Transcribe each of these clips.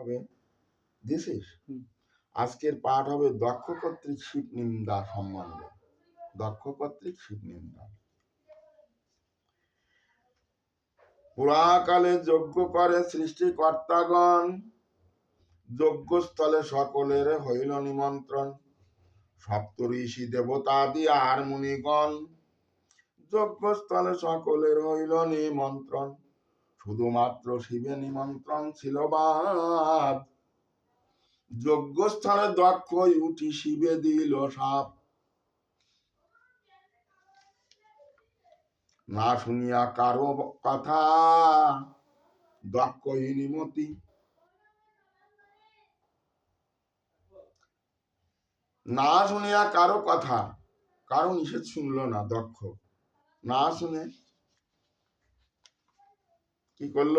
হবে দিছিস আজকের পাঠ হবে দক্ষ কর্তৃক শিব নিন্দা সম্বন্ধে। দক্ষ কর্তৃক শিব নিন্দা। পুরাকালে যজ্ঞ করে সৃষ্টিকর্তাগণ। যজ্ঞস্থলে সকলের হইল নিমন্ত্রণ। সপ্ত ঋষি দেবতাদি আর মুনিগণ। যজ্ঞস্থলে সকলের হইল নিমন্ত্রণ। শুধুমাত্র শিবে নিমন্ত্রণ ছিল বাদ। যজ্ঞস্থানে দক্ষ উঠি শিবে দিল সাপ। না শুনিয়া কারও কথা দক্ষ হিনিমতি না শুনিয়া কারও কথা, কারও নিষেধ শুনলো না দক্ষ। না শুনে কি করল?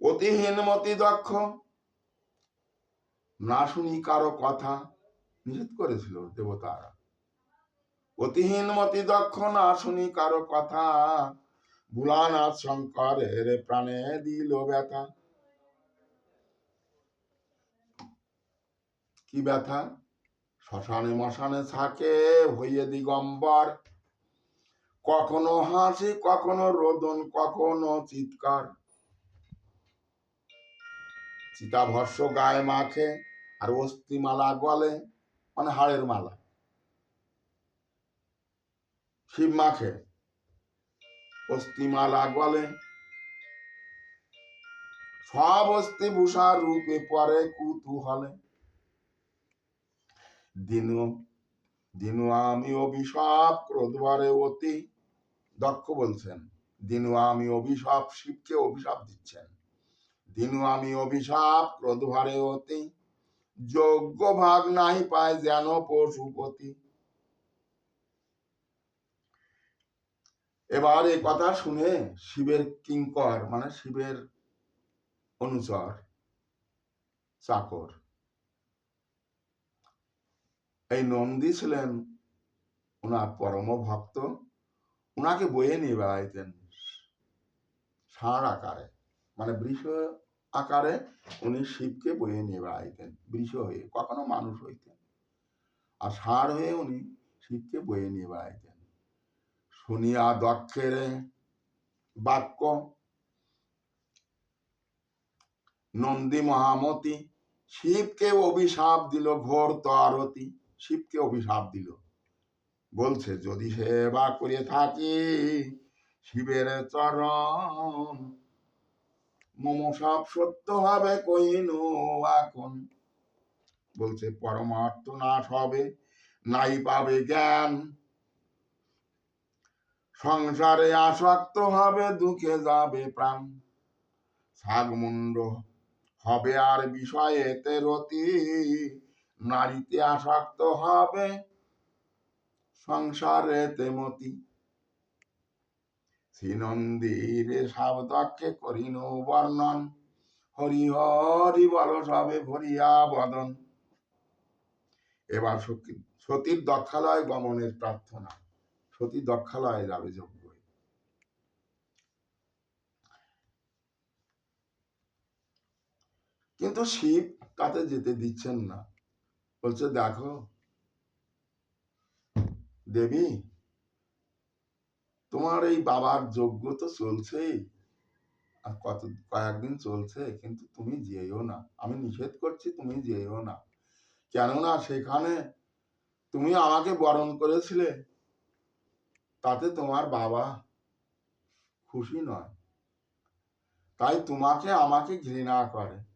অতি হীনমতি দক্ষ। না শুনি কারও কথা। নিষেধ করেছিল দেবতারা। অতিহীনমতি দক্ষ, না শুনি কারও কথা। ভোলানাথ শঙ্করের প্রাণে দিল ব্যথা। কি ব্যথা? শ্মশানে মশানে থাকে হইয়ে দিগম্বর। কখনো হাসি, কখনো রোদন, কখনো চিৎকার। চিতাভস্য গায়ে মাখে আর অস্থিমালা গলে মানে হাড়ের মালা। শিব মাখে, অস্থিমালা গলে। সব অস্থি ভূষা রূপে পরে কুতূহলে। দিনু দিনু আমি অভিশাপ ক্রোধবারে অতি দক্ষ বলছেন, দিনু আমি অভিশাপ শিবকে অভিশাপ দিচ্ছেন। দিনু আমি অভিশাপ ক্রোধভারে অতি যোগ্য ভাগ নাই পায় যেন পশুপতি। এবার এই কথা শুনে শিবের কিঙ্কর মানে শিবের অনুচর চাকর, এই নন্দী ছিলেন ওনার পরম ভক্ত ওনাকে বয়ে নিয়ে বেড়াইতেন ষাঁড় আকারে। মানে বৃষ আকারে উনি শিবকে বয়ে নিয়ে বেড়াইতেন, বৃষ হয়ে, কখনো মানুষ হইতেন। আর ষাঁড় হয়ে উনি শিবকে বয়ে নিয়ে বেড়াইতেন। শুনিয়া দক্ষের বাক্য, নন্দী মহামতি, শিবকে অভিশাপ দিল ঘোর তরতি শিবকে অভিশাপ দিল বলছে, যদি সেবা করে থাকি শিবের চরণ, মম সব সত্য হবে কইনু এখন। বলছে, পরমার্থ নাশ হবে নাই পাবে জ্ঞান। সংসারে আসক্ত হবে, দুঃখে যাবে প্রাণ। ছাগমুন্ড হবে আর বিষয়েতে রতি, নারীতে আসক্ত হবে সংসারেতে মতি। শ্রীনন্দীরে সাবদক্ষে করিন বর্ণন। হরি হরি বল সবে ভরিয়া বদন। এবার সতী- সতীর দক্ষালয় গমনের প্রার্থনা। সতী দক্ষালয়ে যাবে যোগ্য কিন্তু শিব তাতে যেতে দিচ্ছেন না। বলছে, দেখো দেবী, তোমার এই বাবার যজ্ঞ তো চলছেই। আর কত, কয়েকদিন চলছে, কিন্তু তুমি যেও না। আমি নিষেধ করছি, তুমি যেও না। কেননা সেখানে তুমি আমাকে বরণ করেছিলে। তাতে তোমার বাবা খুশি নয়। তাই তোমাকে আমাকে ঘৃণা করে।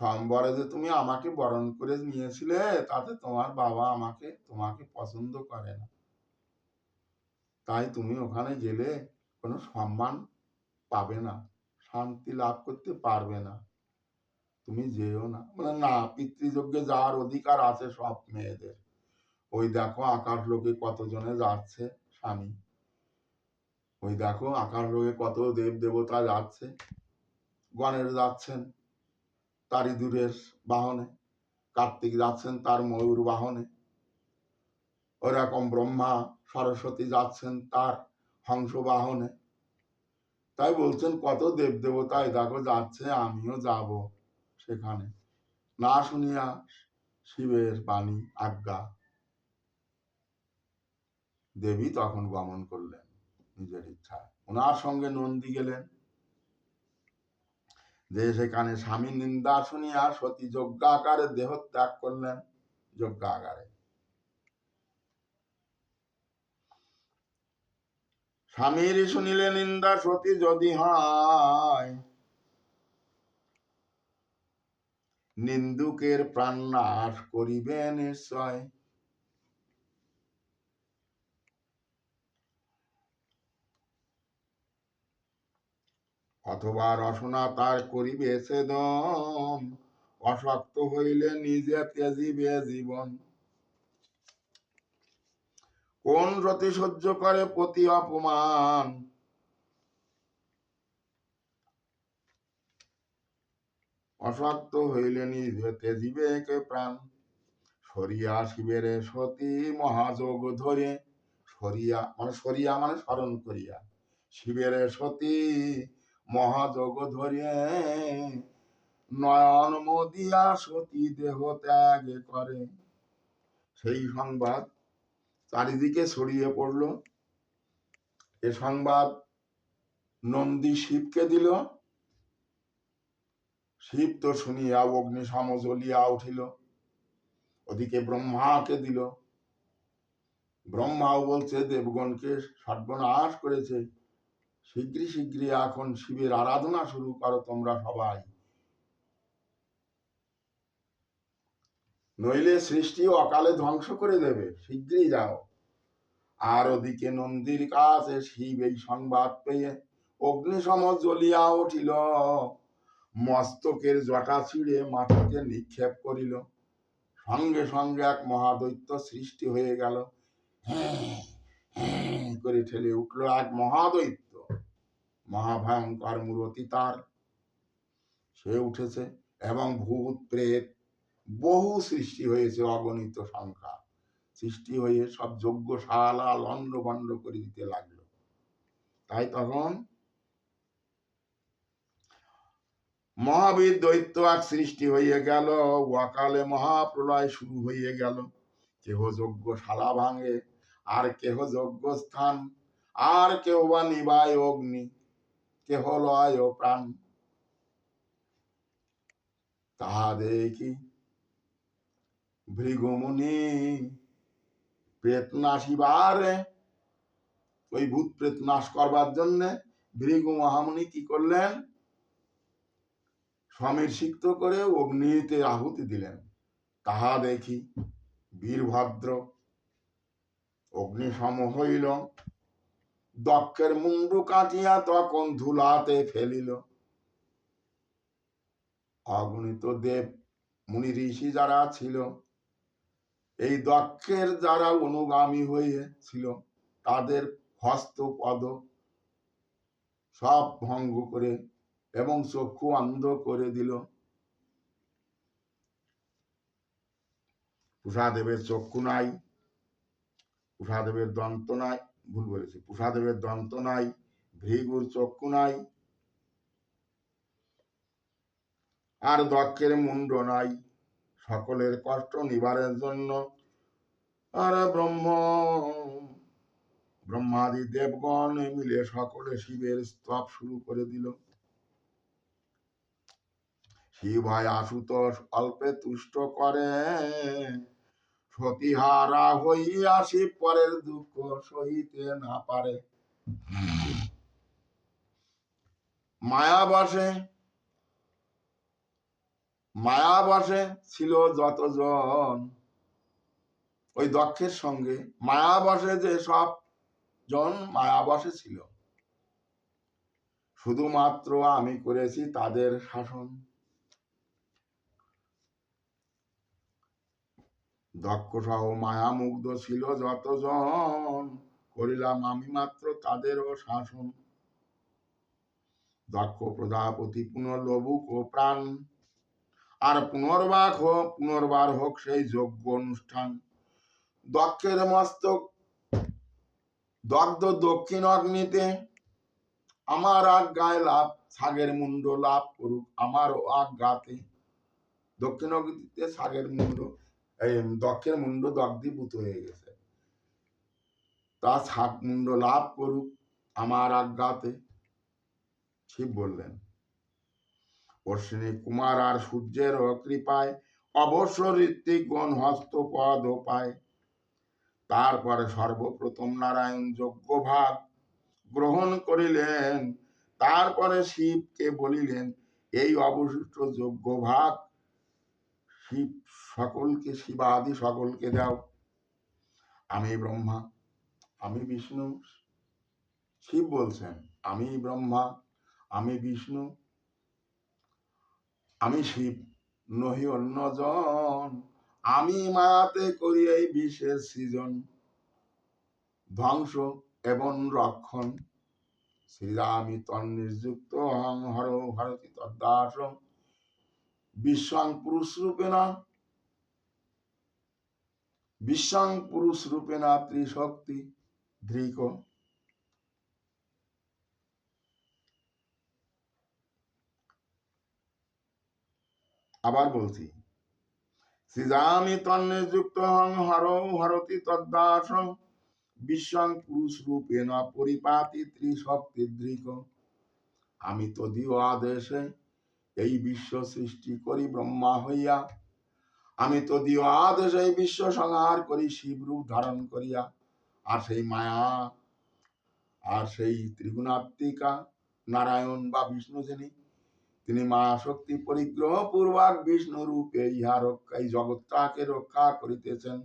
সম্বরে যে তুমি আমাকে বরণ করে নিয়েছিলে, তাতে তোমার বাবা আমাকে, তোমাকে পছন্দ করে না। তাই তুমি ওখানে গেলে কোনো সম্মান পাবে না, শান্তি লাভ করতে পারবে না। তুমি যেও না। মানে না, পিতৃযজ্ঞে যাওয়ার অধিকার আছে সব মেয়েদের। ওই দেখো আকাশ লোকে কতজনে যাচ্ছে, স্বামী। ওই দেখো আকাশ লোকে কত দেব দেবতা যাচ্ছে, গণেশ যাচ্ছেন। তারই দূরের বাহনে। কার্তিক যাচ্ছেন তার ময়ূর বাহনে। ওরকম ব্রহ্মা, সরস্বতী যাচ্ছেন তার হংস বাহনে। তাই বলছেন, কত দেব দেবতাই দেখো, যাচ্ছে আমিও যাব সেখানে। না শুনিয়া শিবের বাণী আজ্ঞা। দেবী তখন গমন করলেন নিজের ইচ্ছায়। ওনার সঙ্গে নন্দী গেলেন। যে সেখানে স্বামী নিন্দা শুনিয়া সতী যজ্ঞাকারে দেহ ত্যাগ করলেন যজ্ঞাগারে স্বামীর শুনিলে নিন্দা সতী যদি হয়, নিন্দুকের প্রাণ নাশ করিবে নিশ্চয়। অথবা রসনা তার করিবে সেদন অশক্ত হইলে নিজে ত্যাজিবে জীবন। কোন রতি সহ্য করে প্রতি অপমান? অশক্ত হইলে নিজে ত্যাজিবে কে প্রাণ। সরিয়া শিবেরে সতী মহাযোগ ধরে। সরিয়া মানে সরিয়া মানে স্মরণ করিয়া। শিবেরে সতী মহাযোগ ধরে নয়ন মদিয়া সতী দেহ ত্যাগ করে। সেই সংবাদ চারিদিকে ছড়িয়ে পড়ল। এ সংবাদ নন্দী শিবকে দিল। শিব তো শুনিয়া অগ্নি সম জ্বলিয়া উঠিল। ওদিকে ব্রহ্মাকে দিল। ব্রহ্মাও বলছে, দেবগণকে সর্বনাশ করেছে। শীঘ্রই শীঘ্রই এখন শিবের আরাধনা শুরু করো তোমরা সবাই। নইলে সৃষ্টি অকালে ধ্বংস করে দেবে, শীঘ্রই যাও। আর ওদিকে নন্দীর কাছে শিব এই সংবাদ পেয়ে অগ্নিসম জ্বলিয়া উঠিল। মস্তকের জটা ছিঁড়ে মাথাকে নিক্ষেপ করিল। সঙ্গে সঙ্গে এক মহাদৈত্য সৃষ্টি হয়ে গেল। হ্যাঁ হ্যাঁ করে ঠেলে উঠল এক মহাদৈত্য। মহাভয়ঙ্কর মূরতি তার। সে উঠেছে এবং ভূত প্রেত বহু সৃষ্টি হয়েছে অগণিত সংখ্যা। সৃষ্টি হয়ে সব যজ্ঞশালা লন্ড ভন্ড করে দিতে লাগল। তাই তখন মহাবীর দৈত্য এক সৃষ্টি হয়ে গেল। ওয়াকালে মহাপ্রলয় শুরু হয়ে গেল। কেহ যজ্ঞ যজ্ঞশালা ভাঙে আর কেহ যজ্ঞ স্থান আর কেউ বা নিবায় অগ্নি। কেহ লয় প্রাণ? তাহা দেখি ভৃগুমুনি প্রেত ওই ভূত প্রেত নাশ করবার জন্য ভৃগু মহামুনি কি করলেন? স্বামীর সিক্ত করে অগ্নিতে আহুতি দিলেন। তাহা দেখি বীরভদ্র অগ্নিসম হইল। দক্ষের মুন্ডু কাটিয়া তখন ধুলাতে ফেলিল। অগণিত দেব, মুনি ঋষি যারা ছিল, এই দক্ষের যারা অনুগামী হয়েছিল তাদের হস্ত পদ সব ভঙ্গ করে এবং চক্ষু অন্ধ করে দিল। উষাদেবের চক্ষু নাই, উষাদেবের দন্ত নাই ভুল বলেছি। উষাদেবের দন্ত নাই, ভৃগুর চক্ষু নাই, আর দক্ষের মুন্ড নাই। সকলের কষ্ট নিবারের জন্য আর ব্রহ্ম, ব্রহ্মাদি দেবগণ মিলে সকলে শিবের স্তব শুরু করে দিল। শিব হয় আশুতোষ অল্পে তুষ্ট করে। পরের দুঃখ সহিতে না পারে। মায়াবাসে ছিল যতজন। ওই দক্ষের সঙ্গে মায়াবাসে যে সব জন মায়াবাসে ছিল। শুধুমাত্র আমি করেছি তাদের শাসন। দক্ষ সহ মায়ামুগ্ধ ছিল যতজন, করিলাম আমি মাত্র তাদেরও শাসন। দক্ষ প্রজাপতি পুনর্লবুক ও প্রাণ, আর পুনর্বার হোক পুনর্বার হোক সেই যজ্ঞ অনুষ্ঠান। দক্ষের মস্তক, দগ্ধ দক্ষিণ অগ্নিতে, আমার আজ্ঞায় লাভ ছাগের মুন্ড লাভ করুক আমার আজ্ঞাতে। দক্ষিণ অগ্নিতে ছাগের মুন্ড দক্ষের মুন্ড দগ্ধীভূত হয়ে গেছে। তা ছাগ মুন্ড লাভ করুক আমার আজ্ঞাতে শিব বললেন। অশ্বিনী কুমার আর সূর্যের কৃপায় অবশ্য ঋত্বিকগণ হস্তপদ পায়। তারপরে সর্বপ্রথম নারায়ণ যজ্ঞ ভাগ গ্রহণ করিলেন। তারপরে শিবকে বলিলেন, এই অবশিষ্ট যজ্ঞ ভাগ শিব সকলকে শিবাদি সকলকে দাও। আমি ব্রহ্মা, আমি বিষ্ণু। শিব বলছেন, আমি ব্রহ্মা, আমি বিষ্ণু, আমি শিব। নহি অন্যজন আমি মায়াতে করি এই বিশ্বের সৃজন। ধ্বংস এবং রক্ষণ। শ্রীরামি তন্নিযুক্ত হং হর, ভারতী তদ্দাস বিশ্বাং পুরুষ রূপে না বিশ্বাং পুরুষ রূপে না ত্রিশক্তি ধৃক আবার বলছি শ্রীরামি তন্নিযুক্ত হং হর হরতি তদ্দাস বিশ্বাং পুরুষ রূপে না পরিপাতি ত্রিশক্তি ধৃক আমি তদীয় আদেশে এই বিশ্ব সৃষ্টি করি ব্রহ্মা হইয়া আমি তো তদীয় আদেশে বিশ্ব সংহার করি, শিব রূপ ধারণ করিয়া। আর সেই মায়া, আর সেই ত্রিগুণাত্মিকা, নারায়ণ বা বিষ্ণু যিনি, তিনি মায়া শক্তি পরিগ্রহ পূর্বক বিষ্ণু রূপে ইহা রক্ষা এই জগৎটাকে রক্ষা করিতেছেন।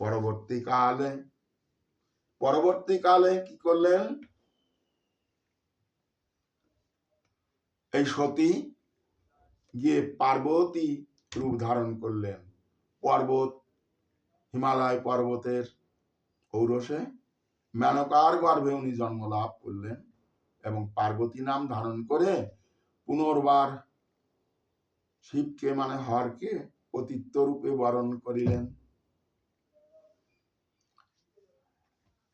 পরবর্তীকালে পরবর্তীকালে কি করলেন? এই সতী গিয়ে পার্বতী রূপ ধারণ করলেন। পর্বত, হিমালয় পর্বতের ঔরসে মেনকার গর্ভে উনি জন্ম লাভ করলেন এবং পার্বতী নাম ধারণ করে পুনর্বার শিবকে মানে হরকে অতিত্ব রূপে বরণ করিলেন।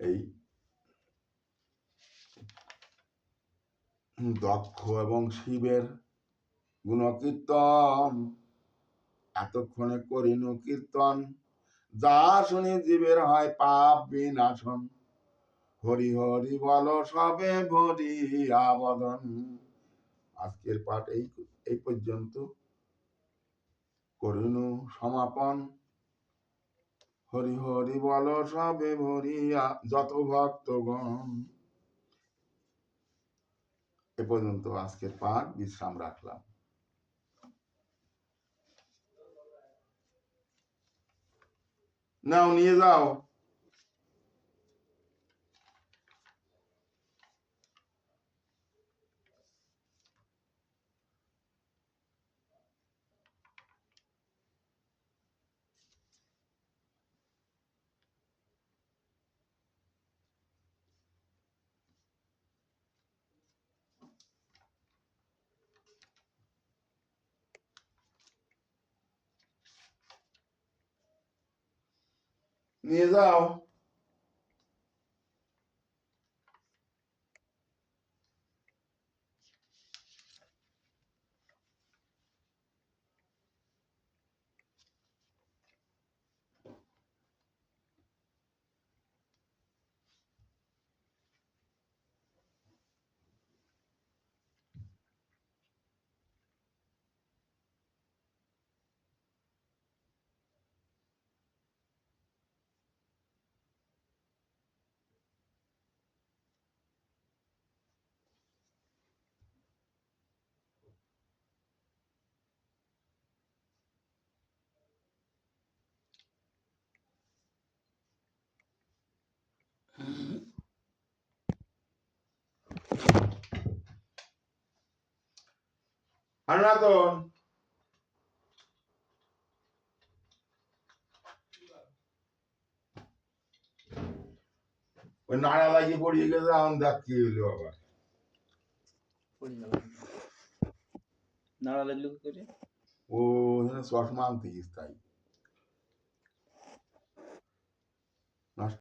এই দক্ষ এবং শিবের গুণকীর্তন। এতক্ষণে করিন কীর্তন, যা শুনি জীবের হয় পাপ বিনাশন। হরি হরি বল সবে ভরি আবদন। আজকের পাঠ এই এই পর্যন্ত করিনু সমাপন। হরি হরি বল সবে ভরিয়া যত ভক্তগণ। এ পর্যন্ত আজকের পাঠ বিশ্রাম রাখলাম। নাও নিয়ে যাও। নিয়ে সনাতন ওই নাড়া লাগিয়ে পড়িয়ে গেছে এখন দেখ কি হলো আবার। নাড়া লাগল করে? ও চশমা আনতে গেছে তাই।